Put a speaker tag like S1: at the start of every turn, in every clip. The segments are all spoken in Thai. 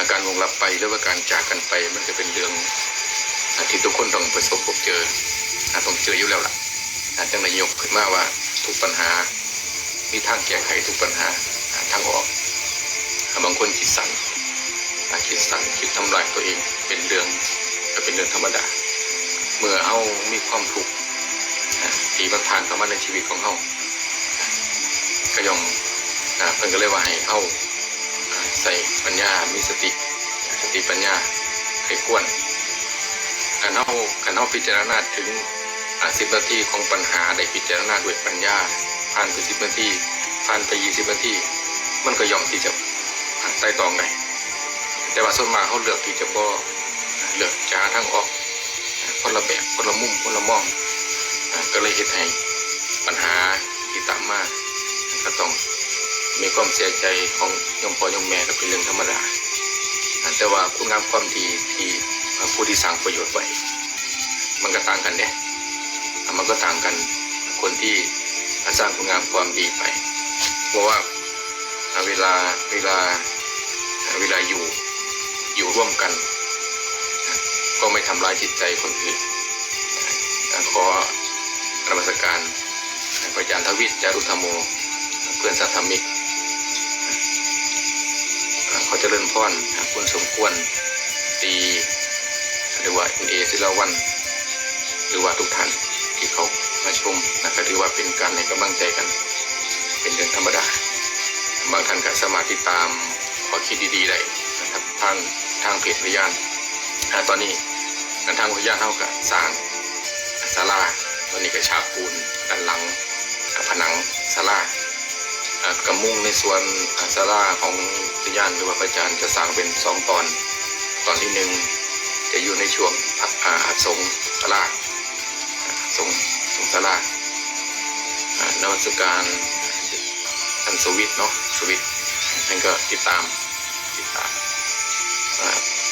S1: าการวงลับไปหรือว่าการจากกันไปมันก็เป็นเรื่องอที่ทุกคนต้องประสบพบเจอต้องเจออยู่แล้วล่ะอาจังนายกขึ้นมาว่าทุกปัญหา มีทางแก้ไขทุกปัญหาทางออกบางคนคิดสั่นคิดสั่นคิดทำลายตัวเองเป็นเรื่องก็เป็นเรื่องธรรมดา เมื่อเฮามีความทุกข์อ่าที่มันผ่านเข้ามาในชีวิตของเฮาก็ยอมเพิ่นก็เลยว่าให้เฮาอ่า ใส่ปัญญา มีสติ สติปัญญาให้ควรการเฮาการเฮาพิจารณาถึงสิบนาทีของปัญหาได้พิจารณาด้วยปัญญาผ่านไปสิบนาทีผ่านไปยี่สิบนาทีมันก็ย่อมที่จะไต่ตองได้แต่ว่าส่วนมากเขาเลือกที่จะบ่เลือกจะหาทางออกคนละแบบคนละมุมคนละมองก็เลยเหตุให้ปัญหาที่ตามมาก็ต้อง มีความเสียใจของยมพ่อยมแม่ก็เป็นเรื่องธรรมดาแต่ว่าคุณงามความดีที่ผู้ที่สร้างประโยชน์ไว้มันก็ต่างกันเนี่ยมันก็ต่างกันคนที่สร้างคุณงามความดีไป เพราะว่าเวลาเวลาเวลาอยู่อยู่ร่วมกัน ก็ไม่ทำร้ายจิตใจคนอื่นขอนมัสการพระอาจารย์ทวิทย์จารุธรรมโม เพื่อนสัทธมิก ขอเจริญพรคุณสมควรตีหรือว่าเอศิลาวัน หรือว่าทุกท่านที่เขามาชมนะครับถือว่าเป็นการในกำลังใจกัน เป็นเรื่องธรรมดา บางท่านก็สมารถติตามขอคิดดีๆได้นะครับทางทางเพจวิญญาณอ่ตอนนี้ทางวิญญาณเท่ากับสร้างศาลาตอนนี้ก็ฉาบปูนด้านหลังผนังศาลา อ่ากำมุ่งในส่วนอาศาลาของวิญญาณหรือว่าพระอาจารย์จะสร้างเป็นสองตอน ตอนที่หนึ่งจะอยู่ในช่วงอ่าอาสงศาลาทรงทรงสลาอ่านวัตการท่านสวิทย์เนาะสวิทย์นั่นก็ติดตามติดตาม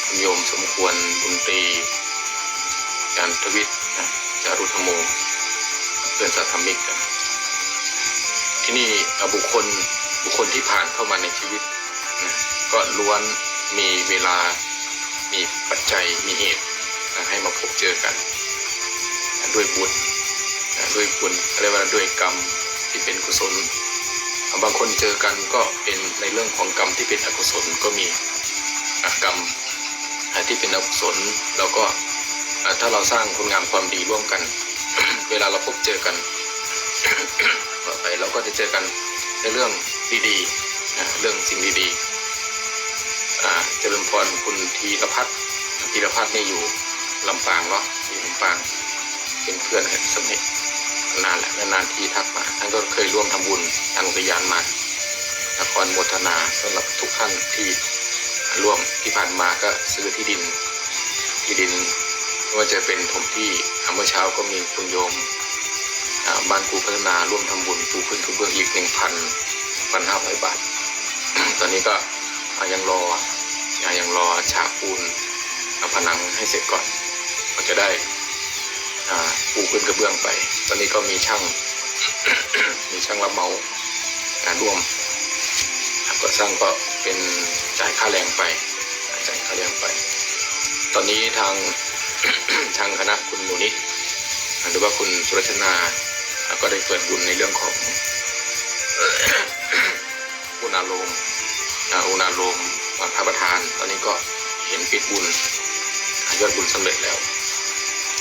S1: คุณโยมสมควรบุญตรีอารทวิทย์นะจารุธรรมโมเพื่อนสัทธมิกนะ ที่นี่อาบุคคลบุคคลที่ผ่านเข้ามาในชีวิตนะก็ล้วนมีเวลามีปัจจัยมีเหตุนะให้มาพบเจอกันด้วยบุญนะด้วยบุญเรียกว่าด้วยกรรมที่เป็นกุศลบางคนเจอกันก็เป็นในเรื่องของกรรมที่เป็นอกุศลก็มีกรรมที่เป็นอกุศลแล้วก็ถ้าเราสร้างคุณงามความดีร่วมกัน เวลาเราพบเจอกัน ต่อไปเราก็จะเจอกันในเรื่องดีๆเรื่องสิ่งดีๆอ่าเจริญพรคุณธีรพัฒน์ธีรพัฒน์นี่อยู่ลำปางเนาะอยู่ลำปางเป็นเพื่อนกันสมัยนานแหละนานทีทักมาท่านก็เคยร่วมทำบุญทางอุทยานมานครโมทนาสำหรับทุกท่านที่ร่วมที่ผ่านมาก็ซื้อที่ดินที่ดินว่าจะเป็นถมที่อเมื่อเช้าก็มีคุณโยม บ้านกูพัฒนาร่วมทำบุญปูพื้นกระเบื้องอีกหนึ่งพันพันห้าร้อยบาท ตอนนี้ก็ยังรอยังรอฉาบปูนอ่าผนังให้เสร็จก่อนก็จะได้ปูพื้นกระเบื้องไป ตอนนี้ก็มีช่าง มีช่างรับเหมาการร่วมก็สร้างก็เป็นจ่ายค่าแรงไปจ่ายค่าแรงไป ตอนนี้ทางทางคณะคุณหนูนิดหรือว่าคุณสุรชนา อ่าก็ได้เปิดบุญในเรื่องของอุณาโลมอุณาโลมพระประธาน ตอนนี้ก็เห็นปิดบุญยอดบุญสำเร็จแล้ว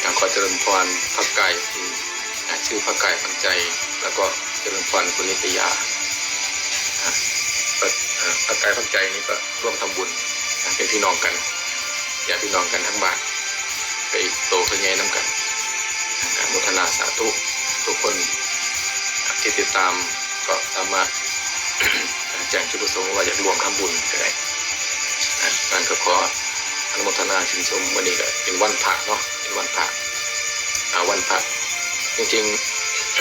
S1: อ่าขอเจริญพรพระกายชื่อพระกายพันใจ แล้วก็เจริญพรคุณนิตยาพระกายพันใจนี้ก็ร่วมทำบุญเป็นพี่น้องกันญาติพี่น้องกันทั้งบ้านไปโตขึ้นไงน้ำกันการมุทนาสาธุ ทุกคนที่ติดตามก็สามารถอ่าแจ้งจุดประสงค์ว่าอยากรวมทำบุญก็ได้อ่าการก็ขออนุโมทนาชื่นชมวันนี้ก็เป็นวันพระเนาะเป็นวันพระอาวันพระจริง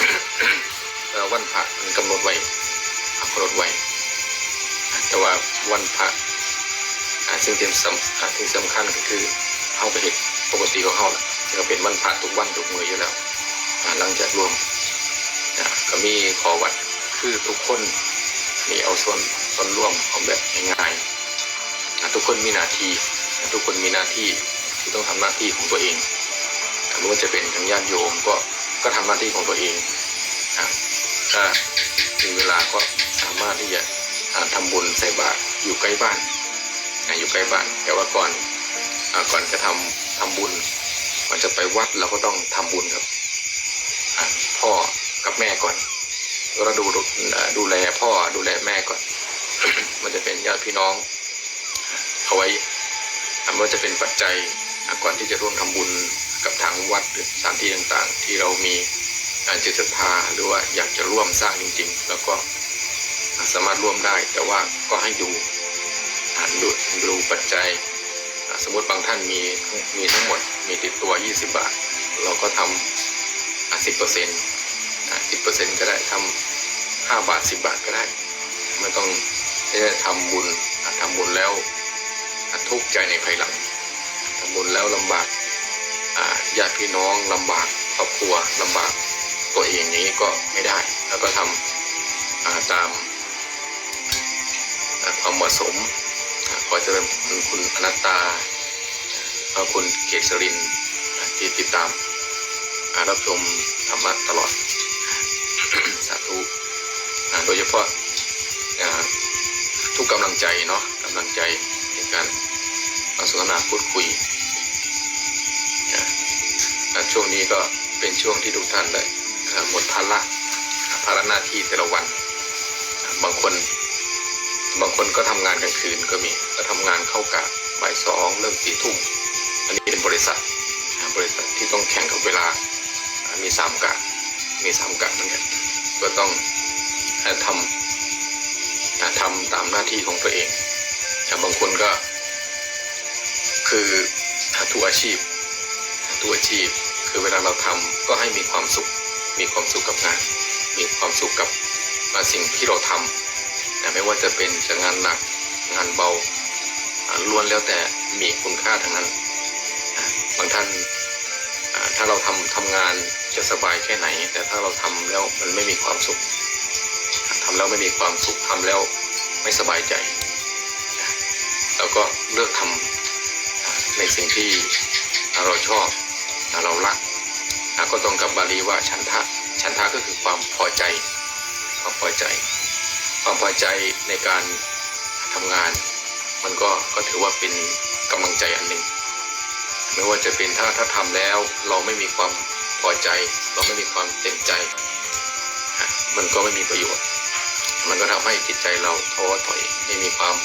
S1: ๆวันพระมันกำหนดไว้กำหนดไว้แต่ว่าวันพระซึ่งเป็นสำอ่าที่สำคัญก็คือเข้าไปเหตุปกติของเขาล่ะก็เป็นวันพระทุกวันทุกมืออยู่แล้ว หลังจากรวมอ่าก็มีขอวัดคือทุกคนมีเอาส่วนส่วนร่วมของแบบง่ายๆอะทุกคนมีหน้าที่อะทุกคนมีหน้าที่ที่ต้องทำหน้าที่ของตัวเองอะไม่ว่าจะเป็นทางญาติโยมก็ก็ทำหน้าที่ของตัวเองอะถ้ามีเวลาก็สามารถที่จะอะทำบุญใส่บาตรอยู่ใกล้บ้านอะอยู่ใกล้บ้าน แต่ว่าก่อนก่อนจะทำทำบุญก่อนจะไปวัดเราก็ต้องทำบุญกับ พ่อกับแม่ก่อนเราดูดูแลพ่อดูแลแม่ก่อน มันจะเป็นญาติพี่น้อง เอาไว้อะไม่ว่าจะเป็นปัจจัยก่อนที่จะร่วมทำบุญกับทางวัดหรือสถานที่ต่างๆ ที่เรามีการจิตศรัทธาหรือว่าอยากจะร่วมสร้างจริง ๆ แล้วก็สามารถร่วมได้ แต่ว่าก็ให้ดูอะดูดูปัจจัย สมมติบางท่านมีมีทั้งหมดมีติดตัว 20 บาท เราก็ทำ สิบเปอร์เซ็นต์สิบเปอร์เซ็นต์ก็ได้ทำห้าบาทสิบบาทก็ได้ ไม่ต้องทำบุญทำบุญแล้วทุกข์ใจในภายหลังทำบุญแล้วลำบากญาติพี่น้องลำบากครอบครัวลำบากตัวเองอย่างนี้ก็ไม่ได้ แล้วก็ทำตามความเหมาะสมขอเจริญคุณคุณอนัตตาคุณเกษรินที่ติดตาม รับชมธรรมะตลอด สาธุโดยเฉพาะทุกกำลังใจเนาะกำลังใจในการมาสนทนาพูดคุยช่วงนี้ก็เป็นช่วงที่ทุกท่านได้หมดภาระภาระหน้าที่แต่ละวันอ่าบางคน บางคนก็ทำงานกลางคืนก็มีก็ทำงานเข้ากะบ่ายสองเริ่มสี่ทุ่มอันนี้เป็นบริษัท บริษัทที่ต้องแข่งกับเวลา มีสามกะมีสามกะเหมือนกันก็ต้องทำทำตามหน้าที่ของตัวเองแต่บางคนก็ คือทุกอาชีพทุกอาชีพ คือเวลาเราทำก็ให้มีความสุข มีความสุขกับงาน มีความสุขกับสิ่งที่เราทำแต่ไม่ว่าจะเป็นจะงานหนักงานเบาล้วนแล้วแต่มีคุณค่าทั้งนั้น บางท่าน ถ้าเราทำทำงานจะสบายแค่ไหน แต่ถ้าเราทำแล้วมันไม่มีความสุขทำแล้วไม่มีความสุขทำแล้วไม่สบายใจแล้วก็เลือกทำอ่าในสิ่งที่เราชอบเรารักอ่าก็ตรงกับบาลีว่าฉันทะฉันทะก็คือความพอใจความพอใจ ความพอใจในการทำงาน มันก็ก็ถือว่าเป็นกำลังใจอันหนึ่ง ไม่ว่าจะเป็นถ้าถ้าทำแล้วเราไม่มีความพอใจ เราไม่มีความเต็มใจ มันก็ไม่มีประโยชน์ มันก็ทำให้จิตใจเราท้อถอยไม่มีความ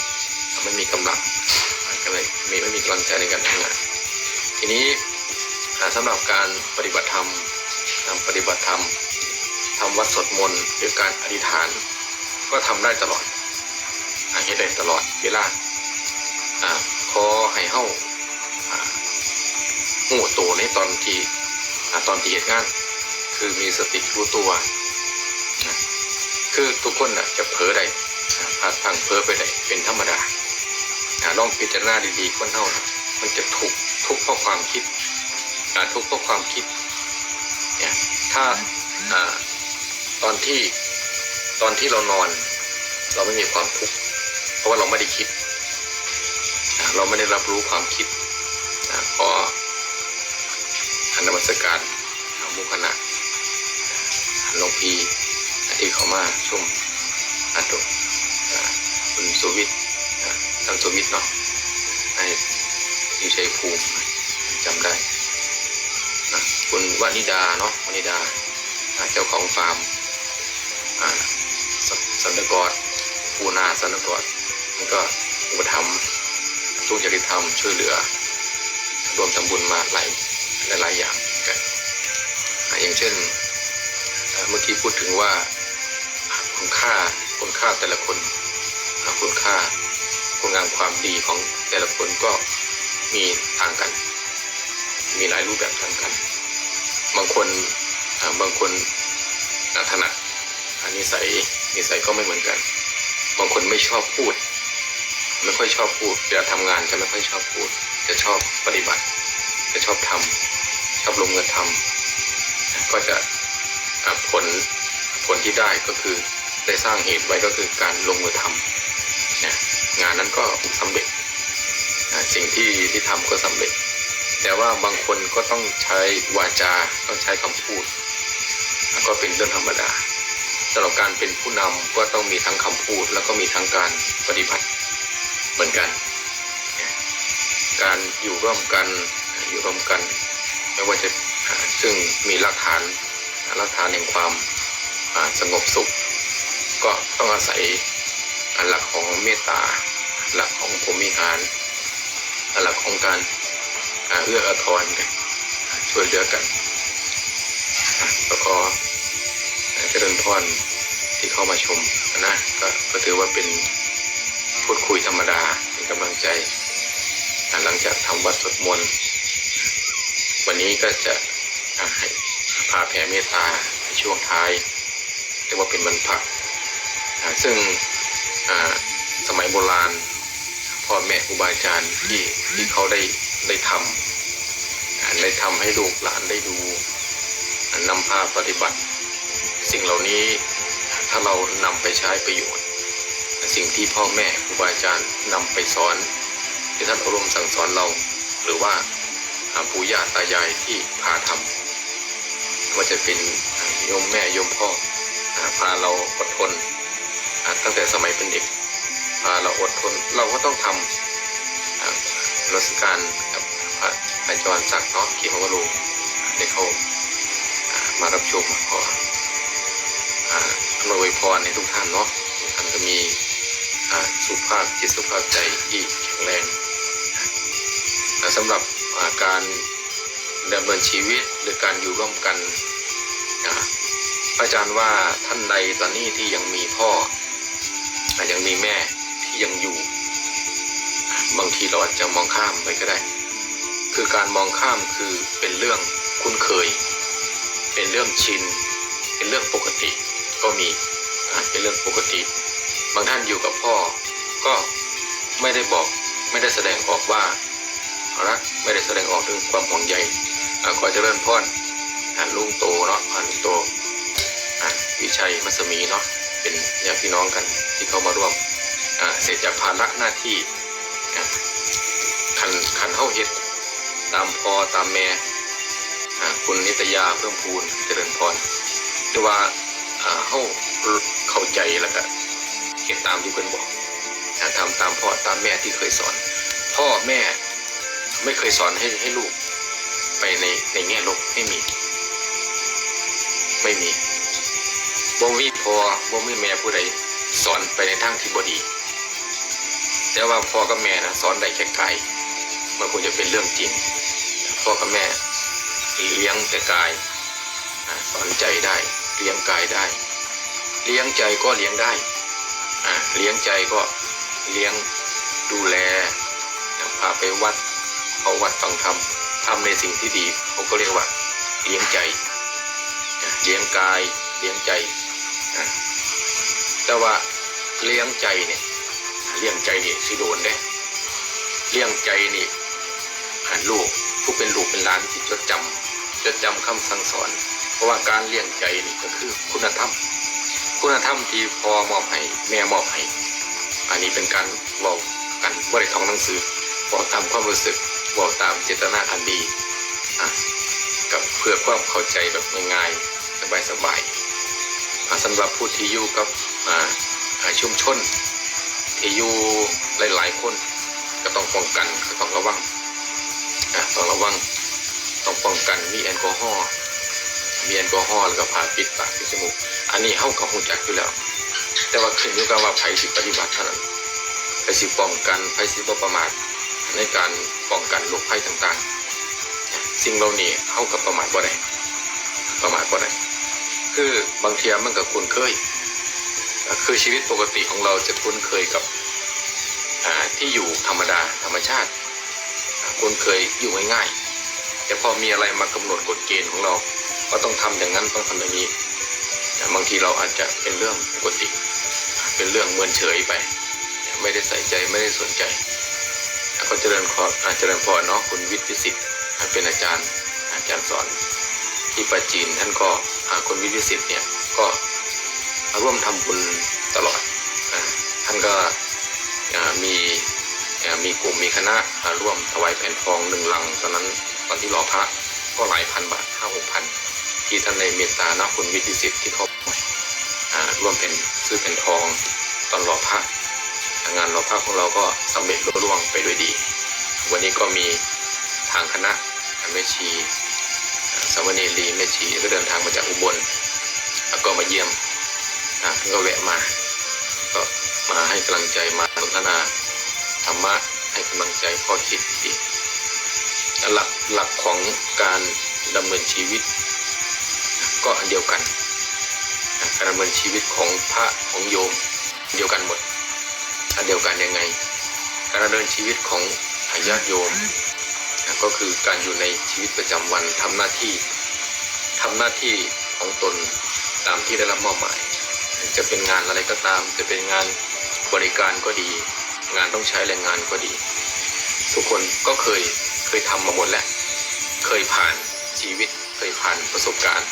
S1: ไม่มีกำลังก็เลยมีไม่มีกำลังใจในการทำงาน ทีนี้อะสำหรับการปฏิบัติธรรมการปฏิบัติธรรมทำวัดสดมนต์หรือการอธิษฐาน ก็ทำได้ตลอดอะเฮ็ดได้ตลอดเวลาอขอให้เฮ้า หูโตในตอนที่ตอนที่เหตุงาน คือมีสติรู้ตัว คือทุกคนน่ะจะเผลอได้พลาดพลังเผลอไปได้เป็นธรรมดาลองพิจารณาดีๆคนเท่านะมันจะถูกทุกข์เพราะความคิดทุกข์เพราะความคิดเนี่ยถ้าอตอนที่ตอนที่เรานอน เราไม่มีความทุกข์เพราะว่าเราไม่ได้คิด เราไม่ได้รับรู้ความคิดพอ นนมัสการหามุคณะหลวงพีที่เขามาชมอันตุคุณสุวิทย์ท่านสุวิทย์เนาะให้อยู่ชัยภูมิจำได้นะคุณวนิดาเนาะวนิดาเจ้าของฟาร์มสสันตกรปูนาสันตกรมันก็อุปถัมภ์ทุกจริยธรรมช่วยเหลือ รวมทำบุญมาหลาย หลายๆอย่างกันอย่างเช่นเมื่อกี้พูดถึงว่าคุณค่าคุณค่าแต่ละคนคุณค่าคุณงามความดีของแต่ละคนก็มีต่างกัน มีหลายรูปแบบต่างกัน บางคนบางคนถนัดอานิสัยนิสัยก็ไม่เหมือนกัน บางคนไม่ชอบพูด ไม่ค่อยชอบพูดเวลาทำงานจะไม่ค่อยชอบพูด จะชอบปฏิบัติ จะชอบทำ อบลงมือทำก็จะผลผลที่ได้ก็คือได้สร้างเหตุไว้ก็คือการลงมือทำงานนั้นก็สำเร็จสิ่งที่ที่ทำก็สำเร็จ แต่ว่าบางคนก็ต้องใช้วาจาต้องใช้คำพูด ก็เป็นเรื่องธรรมดาสำหรับการเป็นผู้นำก็ต้องมีทั้งคำพูด แล้วก็มีทั้งการปฏิบัติเหมือนกัน การอยู่ร่วมกันอยู่ร่วมกัน ไม่ว่าจะซึ่งมีหลักฐานหลักฐานแห่งความสงบสุข ก็ต้องอาศัยหลักของเมตตา หลักของพรหมิหาร หลักของการเอื้ออาทรกันช่วยเหลือกันแล้วก็เจริญพรที่เข้ามาชมนะก็ก็ถือว่าเป็นพูดคุยธรรมดาเป็นกำลังใจ หลังจากทำวัดสวดมนต์ วันนี้ก็จะให้พาแผ่เมตตาในช่วงท้ายเรียกว่าเป็นบรรพะซึ่งอ่าสมัยโบราณพ่อแม่ครูบาอาจารย์ที่ที่เขาได้ได้ทำได้ทำให้ลูกหลานได้ดูอ่านำพาปฏิบัติ สิ่งเหล่านี้ถ้าเรานำไปใช้ประโยชน์ สิ่งที่พ่อแม่ครูบาอาจารย์นำไปสอนที่ท่านอบรมสั่งสอนเรา หรือว่า ปู่ย่าตายายที่พาทำว่าจะเป็นโยมแม่โยมพ่อพาเราอดทนตั้งแต่สมัยเป็นเด็กพาเราอดทนเราก็ต้องทำรัศการกับพระอาจารย์ศักดิ์เนาะเขียนวารูได้เขาอ่ามารับชมขออำนวยพรในทุกท่านเนาะท่านก็มีสุขภาพจิตสุขภาพใจที่แข็งแรงสำหรับ การดำเนินชีวิตหรือการอยู่ร่วมกันอ่าพระอาจารย์ว่าท่านใดตอนนี้ที่ยังมีพ่อ ยังมีแม่ที่ยังอยู่ บางทีเราอาจจะมองข้ามไปก็ได้ คือการมองข้ามคือเป็นเรื่องคุ้นเคย เป็นเรื่องชิน เป็นเรื่องปกติก็มีเป็นเรื่องปกติ บางท่านอยู่กับพ่อก็ไม่ได้บอกไม่ได้แสดงออกว่า รักไม่ได้แสดงออกถึงความห่วงใยอะขอเจริญพรอะลุงโตเนาะอะลุงโตอะวิชัยมัสมีเนาะเป็นญาติพี่น้องกันที่เข้ามาร่วมเสร็จจากภาระหน้าที่อ่าคันคันเข้าเฮ็ดตามพอตามแม่คุณนิตยาเพิ่มพูนเจริญพรหรือว่าเข้าเข้าใจแล้วก็เฮ็ดตามที่เพิ่นบอกทำตามพ่อตามแม่ที่เคยสอน พ่อแม่ ไม่เคยสอนให้ให้ลูก ไปในในแง่ลบไม่มี ไม่มีบ่มีพอบ่มีแม่ผู้ใดสอนไปในทางที่บดี แต่ว่าพ่อกับแม่นะสอนได้แค่กายมันควรจะเป็นเรื่องจริง พ่อกับแม่เลี้ยงแต่กายสอนใจได้ เลี้ยงกายได้ เลี้ยงใจก็เลี้ยงได้เลี้ยงใจก็เลี้ยงดูแลพาไปวัด เขาวัดฟังธรรมทำในสิ่งที่ดีเขาก็เรียกว่าเลี้ยงใจเลี้ยงกายเลี้ยงใจแต่ว่าเลี้ยงใจเนี่ยเลี้ยงใจนี่สิโดนเด้เลี้ยงใจนี่อ่าลูกผู้เป็นลูกเป็นหลานที่จดจำจดจำคำสั่งสอน เพราะว่าการเลี้ยงใจนี่ก็คือคุณธรรม คุณธรรมที่พ่อมอบให้แม่มอบให้อันนี้เป็นการบอกกันว่าได้ท่องหนังสือบอกตามความรู้สึก บอกตามเจตนาอันดีอะกับเพื่อความเข้าใจแบบง่ายๆสบายๆอะสำหรับผู้ที่อยู่กับอ่าอ่าชุมชนที่อยู่หลายๆคนก็ต้องป้องกันก็ต้องระวังต้องระวังต้องป้องกันมีแอลกอฮอล์มีแอลกอฮอล์แล้วก็ผ่าปิดปากปิดจมูกอันนี้เฮากับหูจักอยู่แล้ว แต่ว่าขึ้นอยู่กับว่าไผสิปฏิบัติเท่านั้นไผสิป้องกันไผสิบ่ประมาท ในการป้องกันโรคภัยต่างๆ สิ่งเหล่านี้เฮากับประมาทบ่ได้ประมาทบ่ได้คือบางเทียมันก็คุ้นเคย คือชีวิตปกติของเราจะคุ้นเคยกับที่อยู่ธรรมดาธรรมชาติคุ้นเคยอยู่ง่ายๆแต่พอมีอะไรมากำหนดกฎเกณฑ์ของเราก็ต้องทำอย่างนั้นต้องทำอย่างนี้บางทีเราอาจจะเป็นเรื่องปกติ เป็นเรื่องเมินเฉยไป ไม่ได้ใส่ใจไม่ได้สนใจ ก็เจริญขออาเจริญพรเนาะคุณวิทย์วิสิทธิ์เป็นอาจารย์อาจารย์สอนที่ประจีนท่านก็คุณวิทย์วิสิทธิ์เนี่ยก็ร่วมทำบุญตลอดท่านก็มีมีกลุ่มมีคณะร่วมถวายแผ่นทองหนึ่งลังตอนนั้นตอนที่รอพระก็หลายพันบาทห้าหกพันที่ท่านในเมตตานะคุณวิทิสิทธิ์ที่เขาร่วมเป็นซื้อแผ่นทองตอนรอพระ งานรอพระของเราก็สำเร็จรุ่ร่วงไปด้วยดี วันนี้ก็มีทางคณะแม่ชีสามเณรีแม่ชีก็เดินทางมาจากอุบล แล้วก็มาเยี่ยมอ่าก็แวะมา ก็มาให้กำลังใจมาสนทนาธรรมะให้กำลังใจข้อคิดดีหลักหลักของการดำเนินชีวิต ก็อันเดียวกันการดำเนินชีวิตของพระของโยมเดียวกันหมด อันเดียวกันยังไง การดำเนินชีวิตของญาติโยม ก็คือการอยู่ในชีวิตประจำวันทำหน้าที่ทำหน้าที่ของตนตามที่ได้รับมอบหมาย จะเป็นงานอะไรก็ตาม จะเป็นงานบริการก็ดี งานต้องใช้แรงงานก็ดี ทุกคนก็เคยเคยทำมาหมดแล้วเคยผ่านชีวิตเคยผ่านประสบการณ์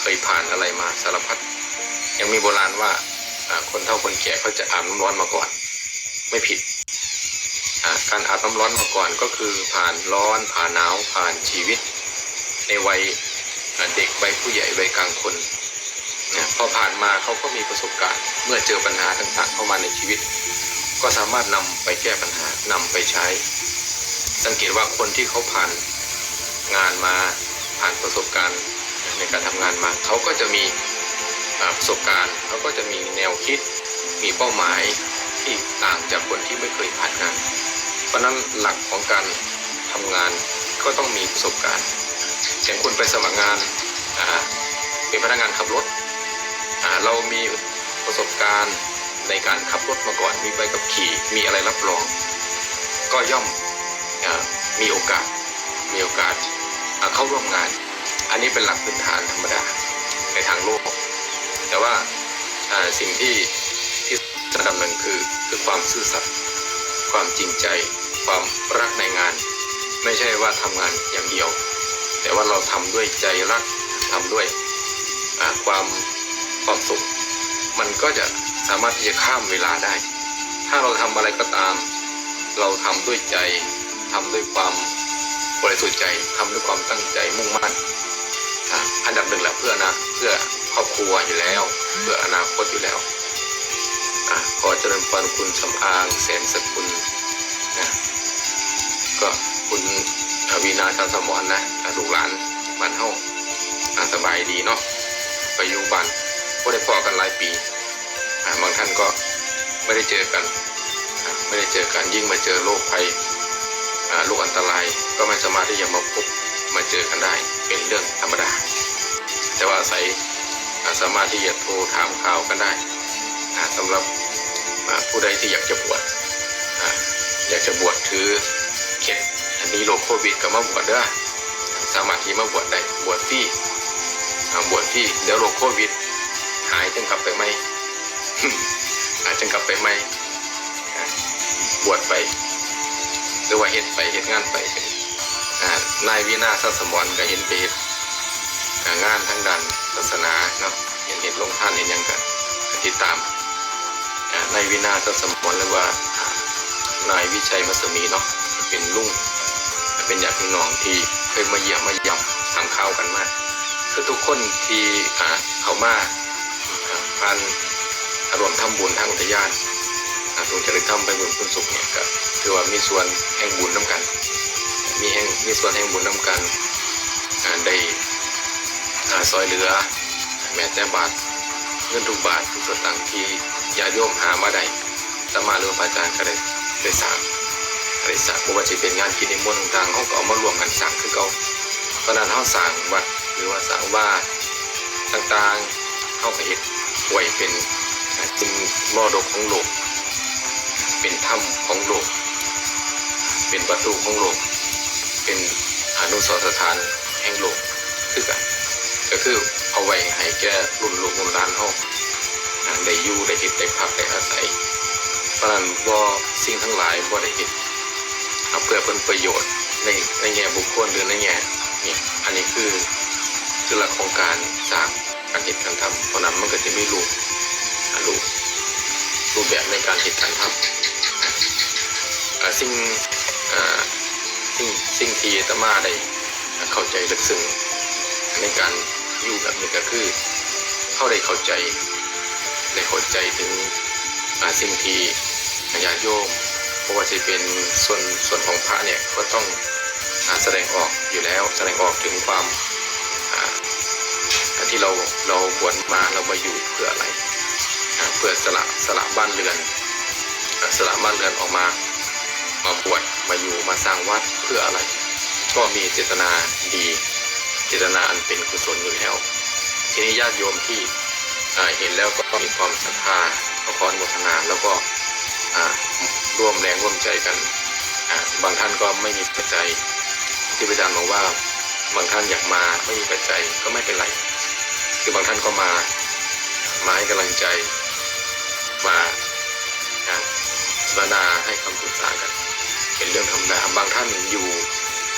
S1: เคยผ่านอะไรมาสารพัดยังมีโบราณว่า คนเฒ่าคนแก่เขาจะอาบน้ำร้อนมาก่อน ไม่ผิดการอาบน้ำร้อนมาก่อนก็คือผ่านร้อนผ่านหนาวผ่านชีวิต ในวัยเด็กวัยผู้ใหญ่วัยกลางคนพอผ่านมาเขาก็มีประสบการณ์ เมื่อเจอปัญหาต่างๆเข้ามาในชีวิต ก็สามารถนำไปแก้ปัญหานำไปใช้ สังเกตว่าคนที่เขาผ่านงานมาผ่านประสบการณ์ในการทำงานมาเขาก็จะมี ประสบการณ์เขาก็จะมีแนวคิดมีเป้าหมายที่ต่างจากคนที่ไม่เคยผ่านงาน เพราะนั้นหลักของการทำงานก็ต้องมีประสบการณ์อย่างคุณไปสมัครงานเป็นพนักงานขับรถเรามีประสบการณ์ในการขับรถมาก่อนมีใบขับขี่มีอะไรรับรอง ก็ย่อมอมีโอกาสมีโอกาสเข้าร่วมงาน อันนี้เป็นหลักพื้นฐานธรรมดาในทางโลก แต่ว่าสิ่งที่ที่สำคัญหนึ่งคือคือความซื่อสัตย์ความจริงใจ ความรักในงาน ไม่ใช่ว่าทำงานอย่างเดียว แต่ว่าเราทำด้วยใจรักทำด้วยความความสุข มันก็จะสามารถที่จะข้ามเวลาได้ ถ้าเราทำอะไรก็ตาม เราทำด้วยใจทำด้วยความบริสุทธิ์ใจทำด้วยความตั้งใจมุ่งมั่นอันดับหนึ่งแหละเพื่อนะเพื่อ ครอบครัวอยู่แล้ว เพื่ออนาคตอยู่แล้วอะขอเจริญพรคุณสำอางแสนสกุลนะก็คุณวีนาชาวสมรนะอะลูกหลานบ้านเฮาสบายดีเนาะไปอยู่บ้านก็ได้พอกันหลายปีบางท่านก็ไม่ได้เจอกันไม่ได้เจอกันยิ่งมาเจอโรคภัยอ่าลูกอันตรายก็ไม่สามารถที่จะมาพบมาเจอกันได้เป็นเรื่องธรรมดา แต่ว่าอาศัย สามารถที่จะโทรถามข่าวกันได้อ่าสำหรับผู้ใดที่อยากจะบวชออยากจะบวชถือเข็ดอันนี้โรคโควิดก็มาบวชด้สามารถที่มาบวชได้บวชฟรีอ่บวชฟรีเดี๋ยวโรคโควิด หายจึงกลับไปไหมอาจจะกลับไปไหมบวชไป หรือว่าเฮ็ดไปเฮ็ดงานไปนายวินาศสมรก็เห็นไปเฮ็ด อ่านทางด้านศาสนาเนาะเห็นเฮ็ดลงท่านเห็นยังก็ติดตามนายวินาศสมรหรือว่านายวิชัยมัสมีเนาะเป็นลุงเป็นญาติพี่น้องที่เคยมาเยี่ยมมาเยี่ยมทำข้าวกันมาก คือทุกคนที่เขามาอ่าผ่านรวมทำบุญทางอุทยานอาตรงจริยธรรมไปบุญคุณสุขเนี่ยก็ถือว่ามีส่วนแห่งบุญน้ำกัน มีแห่งมีส่วนแห่งบุญน้ำกันได้ ซอยเหลือ แม้แต่บาทเงินทุกบาททุกสตางค์ที่ญาติโยมหามาได้สมาหรือว่าพระอาจารย์ก็ได้ได้สร้างได้สร้างบ่ว่าจะเป็นงานกินในมนต์ต่างๆเขาก็เอามารวมกันสร้างคือเขาเพราะนั้นเขาสร้างวัดหรือว่าสร้างว่าต่างๆเขาก็เห็ดไว้เป็นอ่าจึงมรดกของโลก เป็นถ้ำของโลก เป็นประตูของโลก เป็นอนุสรสถานแห่งโลกคือกัน ก็คือเอาไว้ให้แก่รุ่นลูกรุ่นหลานเฮาอ่าได้อยู่ได้เฮ็ดได้พักได้อาศัยเพราะนั้นบ่สิ่งทั้งหลายบ่ได้เฮ็ดเอาเพื่อผลประโยชน์ในในแง่บุคคลหรือในแง่นี่อันนี้คือคือหลักของการสร้างการเฮ็ดการทำเพราะนั้นมันก็จะมีรูปรูปรูปแบบในการเห็นการทำสิ่งสิ่งสิ่งที่ตมาได้เข้าใจลึกซึ้งในการ อยู่แบบนี้ก็คือ เข้าได้เข้าใจได้เข้าใจถึงสิ่งที่ญาติโยมเพราะว่าจะเป็นส่วนส่วนของพระเนี่ยก็ต้องอแสดงออกอยู่แล้วแสดงออกถึงความที่เราเราบวชมาเรามาอยู่เพื่ออะไรเพื่อสละสละบ้านเรือนสละบ้านเรือนออกมามาบวชมาอยู่มาสร้างวัดเพื่ออะไร ก็มีเจตนาดี เจตนาอันเป็นกุศลอยู่แล้ว ทีนี้ญาติโยมที่เห็นแล้วก็มีความศรัทธาก็ขออนุโมทนาแล้วก็ร่วมแรงร่วมใจกัน บางท่านก็ไม่มีปัจจัย ที่พระอาจารย์บอกว่าบางท่านอยากมาไม่มีปัจจัยก็ไม่เป็นไร คือบางท่านก็มามาให้กำลังใจมาอ่าสนทนาให้คำปรึกษากัน เป็นเรื่องธรรมดาบางท่านอยู่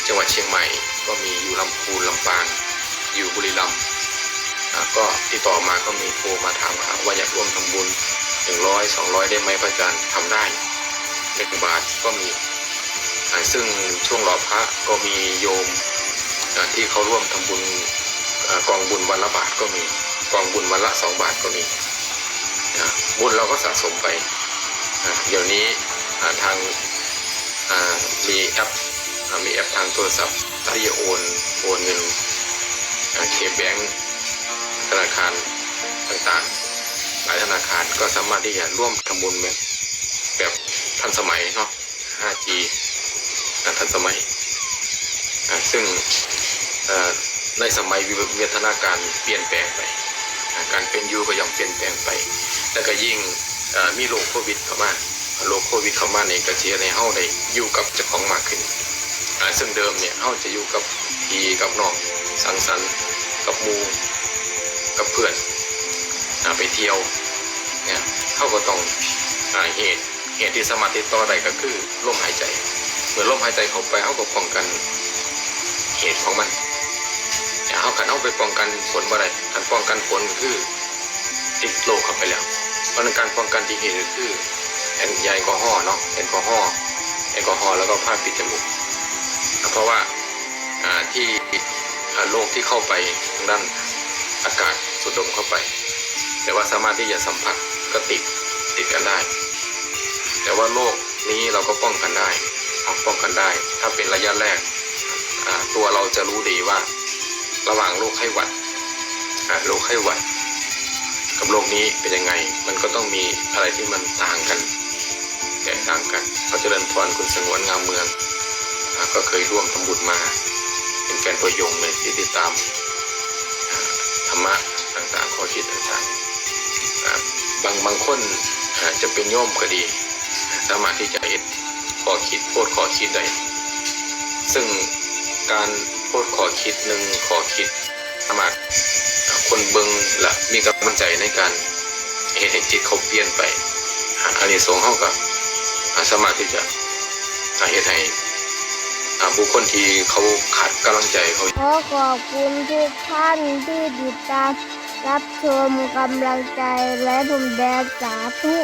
S1: จังหวัดเชียงใหม่ ก็มีอยู่ลำพูนลำปางอยู่บุรีรัมย์ก็ติดต่อมาก็มีโทรมาถามว่าอยากร่วมทำบุญหนึ่งร้อยสองร้อยได้ไหมพระอาจารย์ทำได้หนึ่งบาทก็มีซึ่งช่วงรอพระก็มีโยมที่เขาร่วมทำบุญกองบุญวันละบาทก็มีกองบุญวันละสองบาทก็มีบุญเราก็สะสมไปเดี๋ยวนี้ทางมีแอป มีแอปทางโทรศัพท์ที่จะโอนโอนเงินเคแบงธนาคารต่างๆ หลายธนาคารก็สามารถที่จะร่วมทำบุญแบบแบบทันสมัยเนาะ 5G อ่าทันสมัย ซึ่งในสมัยวิวัฒนาการเปลี่ยนแปลงไป การเป็นอยู่ก็ย่อมเปลี่ยนแปลงไป แล้วก็ยิ่งมีโรคโควิดเข้ามา โรคโควิดเข้ามาในกระเทียในเฮาได้อยู่กับเจ้าของมากขึ้น ซึ่งเดิมเนี่ยเฮาจะอยู่กับพี่กับน้องสังสรรค์กับมูกับเพื่อนอไปเที่ยวเนี่ยเฮาก็ต้องอเหตุเหตุที่สมารถติต่อได้ก็คือลมหายใจเมื่อลมหายใจเข้าไปเฮาก็ป้องกันเหตุของมันเนี่ยเฮาคันเฮาไปป้องกันผลบ่ได้คันป้องกันผลก็คือติดโรคเข้าไปแล้ว เพราะนั้นการป้องกันที่เหตุก็คือแอนยาแอลกอฮอล์เนาะแอลกอฮอล์แอลกอฮอล์แล้วก็ผ้าปิดจมูก เพราะว่าที่โรคที่เข้าไปทางด้านอากาศสูดดมเข้าไป แต่ว่าสามารถที่จะสัมผัสก็ติดติดกันได้ แต่ว่าโรคนี้เราก็ป้องกันได้ป้องกันได้ ถ้าเป็นระยะแรกตัวเราจะรู้ดีว่า ระหว่างโรคไข้หวัดโรคไข้หวัด กับโลกนี้เป็นยังไง มันก็ต้องมีอะไรที่มันต่างกัน แตกต่างกันพระเจริญพรคุณสงวนงามเมือง ก็เคยร่วมทำบุญมา เป็นแฟนตัวยงเลยที่ติดตามธรรมะต่างๆข้อคิดต่างๆบางบางคนจะเป็นโยมก็ดี สามารถที่จะเห็นข้อคิดโพดข้อคิดได้ซึ่งการโพดข้อคิดหนึ่งข้อคิดสามารถคนเบิงละมีกำลังใจในการเห็นจิตเขาเปลี่ยนไปอันนี้สงเขากับสามารถที่จะอ่าเฮ็ดให้ บุคคลที่เขาขาดกำลังใจเขา
S2: ขอขอบคุณทุกท่านที่ติดตามรับชมกำลังใจและผมแดงสาธุ